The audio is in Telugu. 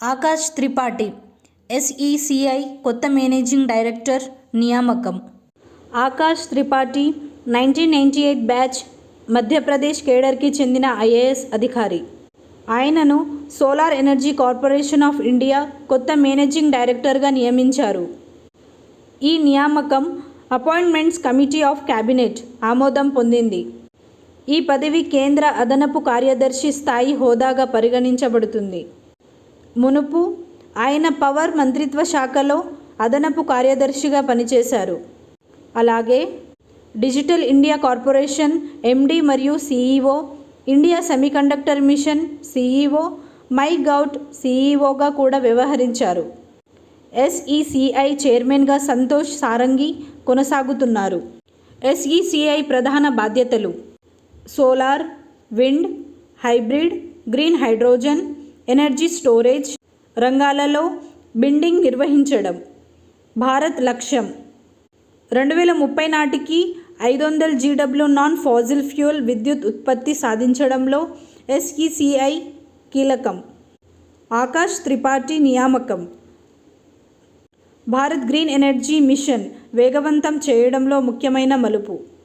ఆకాష్ త్రిపాఠి ఎస్ఈసిఐ కొత్త మేనేజింగ్ డైరెక్టర్ నియామకం. Akash Tripathi nineteen ninety eight batch Madhya Pradesh కేడర్కి చెందిన ఐఏఎస్ అధికారి. ఆయనను solar energy corporation of India కొత్త మేనేజింగ్ డైరెక్టర్గా నియమించారు. ఈ నియామకం అపాయింట్మెంట్స్ కమిటీ ఆఫ్ క్యాబినెట్ ఆమోదం పొందింది. ఈ పదవి కేంద్ర అదనపు కార్యదర్శి స్థాయి హోదాగా పరిగణించబడుతుంది. మునుపు ఆయన పవర్ మంత్రిత్వ శాఖలో అదనపు కార్యదర్శిగా పనిచేశారు. అలాగే డిజిటల్ ఇండియా కార్పొరేషన్ ఎండి మరియు CEO India semiconductor mission CEO MyGov సిఈఓగా కూడా వ్యవహరించారు. ఎస్ఈసిఐ చైర్మన్గా సంతోష్ సారంగి కొనసాగుతున్నారు. ఎస్ఈసిఐ ప్రధాన బాధ్యతలు solar wind hybrid green hydrogen energy storage రంగాలలో బిండింగ్ నిర్వహించడం. భారత్ లక్ష్యం. రెండు వేల ముప్పై నాటికి ఐదు వందల జీడబ్ల్యూ నాన్ ఫాజిల్ ఫ్యూయల్ విద్యుత్ ఉత్పత్తి సాధించడంలో ఎస్ఈసిఐ కీలకం. ఆకాష్ త్రిపాఠి నియామకం. భారత్ గ్రీన్ ఎనర్జీ మిషన్ వేగవంతం చేయడంలో ముఖ్యమైన మలుపు.